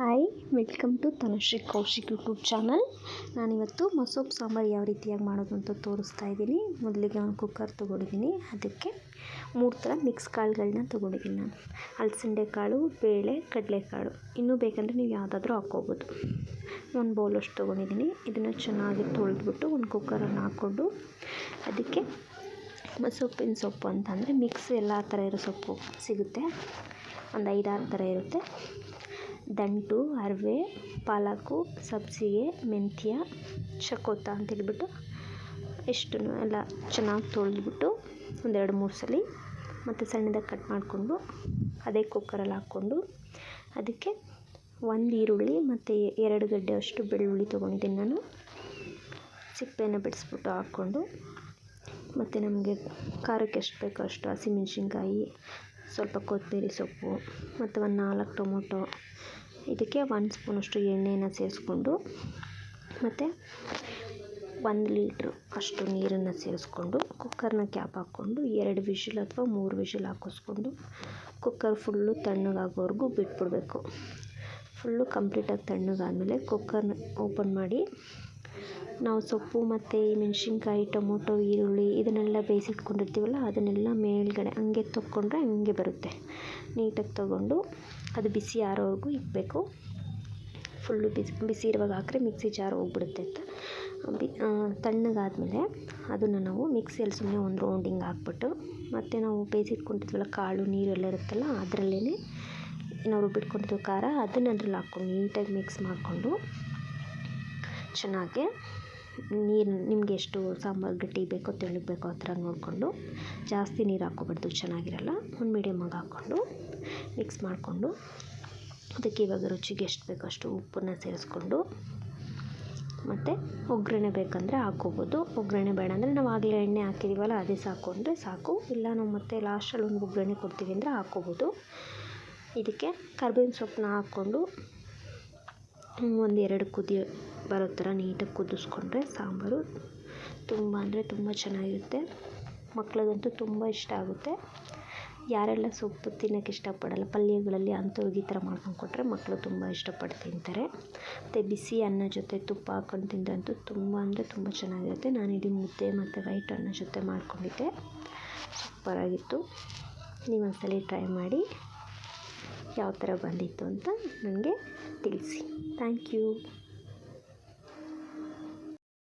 Hi, welcome to Tanushree Kaushik YouTube channel. ನಾನಿವತ್ತು ಮಸೋಪ್ ಸಾಂಬಾರು ಯಾವ ರೀತಿಯಾಗಿ ಮಾಡೋದು ಅಂತ ತೋರಿಸ್ತಾ ಇದ್ದೀನಿ. ಮೊದಲಿಗೆ ಒಂದು ಕುಕ್ಕರ್ ತೊಗೊಂಡಿದ್ದೀನಿ. ಅದಕ್ಕೆ ಮೂರು ಥರ ಮಿಕ್ಸ್ ಕಾಳುಗಳನ್ನ ತೊಗೊಂಡಿದ್ದೀನಿ ನಾನು. ಅಲಸಂದೆ ಕಾಳು ಬೇಳೆ, ಕಡಲೆಕಾಳು. ಇನ್ನೂ ಬೇಕಂದರೆ ನೀವು ಯಾವುದಾದ್ರೂ ಹಾಕ್ಕೋಬೋದು. ಒಂದು ಬೌಲಷ್ಟು ತೊಗೊಂಡಿದ್ದೀನಿ. ಇದನ್ನು ಚೆನ್ನಾಗಿ ತೊಳೆದ್ಬಿಟ್ಟು ಒಂದು ಕುಕ್ಕರನ್ನು ಹಾಕ್ಕೊಂಡು ಅದಕ್ಕೆ ಮಸೊಪ್ಪಿನ ಸೊಪ್ಪು ಅಂತಂದರೆ ಮಿಕ್ಸ್ ಎಲ್ಲ ಥರ ಇರೋ ಸೊಪ್ಪು ಸಿಗುತ್ತೆ. ಒಂದು ಐದಾರು ಥರ ಇರುತ್ತೆ. ದಂಟು, ಅರಿವೆ, ಪಾಲಕು ಸಬ್ಬಸಿಗೆ ಮೆಂತ್ಯ ಚಕೋತ ಅಂತೇಳ್ಬಿಟ್ಟು ಇಷ್ಟನ್ನು ಎಲ್ಲ ಚೆನ್ನಾಗಿ ತೊಳೆದ್ಬಿಟ್ಟು ಒಂದೆರಡು ಮೂರು ಸಲ ಮತ್ತು ಸಣ್ಣದಾಗಿ ಕಟ್ ಮಾಡಿಕೊಂಡು ಅದೇ ಕುಕ್ಕರಲ್ಲಿ ಹಾಕ್ಕೊಂಡು ಅದಕ್ಕೆ ಒಂದು ಈರುಳ್ಳಿ ಮತ್ತು ಎರಡು ಗಡ್ಡೆ ಅಷ್ಟು ಬೆಳ್ಳುಳ್ಳಿ ತೊಗೊಂಡಿದ್ದೀನಿ ನಾನು. ಸಿಪ್ಪೆನ ಬಿಡಿಸ್ಬಿಟ್ಟು ಹಾಕ್ಕೊಂಡು ಮತ್ತು ನಮಗೆ ಖಾರಕ್ಕೆ ಎಷ್ಟು ಬೇಕೋ ಅಷ್ಟು ಹಸಿಮೆಣ್ಸಿನ್ಕಾಯಿ ಸ್ವಲ್ಪ ಕೊತ್ತಂಬರಿ ಸೊಪ್ಪು ಮತ್ತು ಒಂದು ನಾಲ್ಕು ಟೊಮೊಟೊ. ಇದಕ್ಕೆ ಒಂದು ಸ್ಪೂನಷ್ಟು ಎಣ್ಣೆನ ಸೇರಿಸ್ಕೊಂಡು ಮತ್ತು ಒಂದು ಲೀಟ್ರು ಅಷ್ಟು ನೀರನ್ನು ಸೇರಿಸ್ಕೊಂಡು ಕುಕ್ಕರ್ನ ಕ್ಯಾಪ್ ಹಾಕ್ಕೊಂಡು ಎರಡು ವಿಷಿಲ್ ಅಥವಾ ಮೂರು ವಿಷಿಲ್ ಹಾಕಿಸ್ಕೊಂಡು ಕುಕ್ಕರ್ ಫುಲ್ಲು ತಣ್ಣಗಾಗೋವರೆಗೂ ಬಿಟ್ಬಿಡಬೇಕು. ಫುಲ್ಲು ಕಂಪ್ಲೀಟಾಗಿ ತಣ್ಣಗಾದಮೇಲೆ ಕುಕ್ಕರ್ನ ಓಪನ್ ಮಾಡಿ ನಾವು ಸೊಪ್ಪು ಮತ್ತು ಈ ಮೆಣಸಿನ್ಕಾಯಿ, ಟೊಮೊಟೊ, ಈರುಳ್ಳಿ ಇದನ್ನೆಲ್ಲ ಬೇಯಿಸಿಟ್ಕೊಂಡಿರ್ತೀವಲ್ಲ, ಅದನ್ನೆಲ್ಲ ಮೇಲ್ಗಡೆ ಹಂಗೆ ತೊಕ್ಕೊಂಡ್ರೆ ಹಂಗೆ ಬರುತ್ತೆ. ನೀಟಾಗಿ ತೊಗೊಂಡು ಅದು ಬಿಸಿ ಆರೋವರೆಗೂ ಇಡಬೇಕು ಫುಲ್ಲು ಬಿಸಿ ಬಿಸಿ ಇರುವಾಗ ಹಾಕ್ರೆ ಮಿಕ್ಸಿ ಜಾರ್ ಹೋಗ್ಬಿಡುತ್ತೆ ಅಂತ. ಬಿ ತಣ್ಣಗಾದಮೇಲೆ ಅದನ್ನು ನಾವು ಮಿಕ್ಸಿಯಲ್ಲಿ ಸುಮ್ಮನೆ ಒಂದು ರೌಂಡಿಂಗ್ ಹಾಕ್ಬಿಟ್ಟು, ಮತ್ತು ನಾವು ಬೇಯಿಸಿಟ್ಕೊಂಡಿದ್ವಲ್ಲ ಕಾಳು, ನೀರೆಲ್ಲ ಇರುತ್ತಲ್ಲ ಅದರಲ್ಲೇ ನಾವು ರುಬ್ಬಿಟ್ಕೊಂಡಿದ್ವಿ ಖಾರ, ಅದನ್ನು ಅದ್ರಲ್ಲಿ ಹಾಕ್ಕೊಂಡು ನೀಟಾಗಿ ಮಿಕ್ಸ್ ಮಾಡಿಕೊಂಡು ಚೆನ್ನಾಗಿ ನೀರು ನಿಮಗೆ ಎಷ್ಟು ಸಾಂಬಾರು ಗಟ್ಟಿ ಬೇಕೋ ತೆಳ್ಳಗೆ ಬೇಕೋ ಆ ಥರ ನೋಡಿಕೊಂಡು ಜಾಸ್ತಿ ನೀರು ಹಾಕ್ಕೋಬಾರ್ದು, ಚೆನ್ನಾಗಿರಲ್ಲ. ಒಂದು ಮೀಡಿಯಮ್ಮಾಗಿ ಹಾಕ್ಕೊಂಡು ಮಿಕ್ಸ್ ಮಾಡಿಕೊಂಡು ಅದಕ್ಕೆ ಇವಾಗ ರುಚಿಗೆ ಎಷ್ಟು ಬೇಕೋ ಅಷ್ಟು ಉಪ್ಪನ್ನು ಸೇರಿಸ್ಕೊಂಡು ಮತ್ತು ಒಗ್ಗರಣೆ ಬೇಕಂದರೆ ಹಾಕ್ಕೋಬೋದು. ಒಗ್ಗರಣೆ ಬೇಡ ಅಂದರೆ ನಾವು ಆಗಲೇ ಎಣ್ಣೆ ಹಾಕಿದ್ದೀವಲ್ಲ ಅದೇ ಸಾಕು ಅಂದರೆ ಸಾಕು. ಇಲ್ಲ ನಾವು ಮತ್ತೆ ಲಾಸ್ಟಲ್ಲಿ ಒಂದು ಒಗ್ಗರಣೆ ಕೊಡ್ತೀವಿ ಅಂದರೆ ಹಾಕ್ಕೋಬೋದು. ಇದಕ್ಕೆ ಕರ್ಬೇವಿನ ಸೊಪ್ಪನ್ನ ಹಾಕ್ಕೊಂಡು ಒಂದು ಎರಡು ಕುದಿ ಬರೋ ಥರ ನೀಟಾಗಿ ಕುದಿಸ್ಕೊಂಡ್ರೆ ಸಾಂಬಾರು ತುಂಬ ಅಂದರೆ ತುಂಬ ಚೆನ್ನಾಗಿರುತ್ತೆ. ಮಕ್ಳಿಗಂತೂ ತುಂಬ ಇಷ್ಟ ಆಗುತ್ತೆ. ಯಾರೆಲ್ಲ ಸೊಪ್ಪು ತಿನ್ನೋಕ್ಕೆ ಇಷ್ಟಪಡಲ್ಲ, ಪಲ್ಯಗಳಲ್ಲಿ ಅಂಥವ್ರಿಗೆ ಈ ಥರ ಮಾಡ್ಕೊಂಡು ಕೊಟ್ಟರೆ ಮಕ್ಕಳು ತುಂಬ ಇಷ್ಟಪಟ್ಟು ತಿಂತಾರೆ. ಮತ್ತು ಬಿಸಿ ಅನ್ನ ಜೊತೆ ತುಪ್ಪ ಹಾಕೊಂಡು ತಿಂದಂತೂ ತುಂಬ ಅಂದರೆ ತುಂಬ ಚೆನ್ನಾಗಿರುತ್ತೆ. ನಾನಿಲ್ಲಿ ಮುದ್ದೆ ಮತ್ತು ವೈಟ್ ಅನ್ನ ಜೊತೆ ಮಾಡ್ಕೊಂಡಿದ್ದೆ. ಸೂಪರಾಗಿತ್ತು. ನೀವು ಒಂದ್ಸಲ ಟ್ರೈ ಮಾಡಿ ಯಾವ ಥರ ಬಂದಿತ್ತು ಅಂತ ನನಗೆ ತಿಳಿಸಿ. Thank you.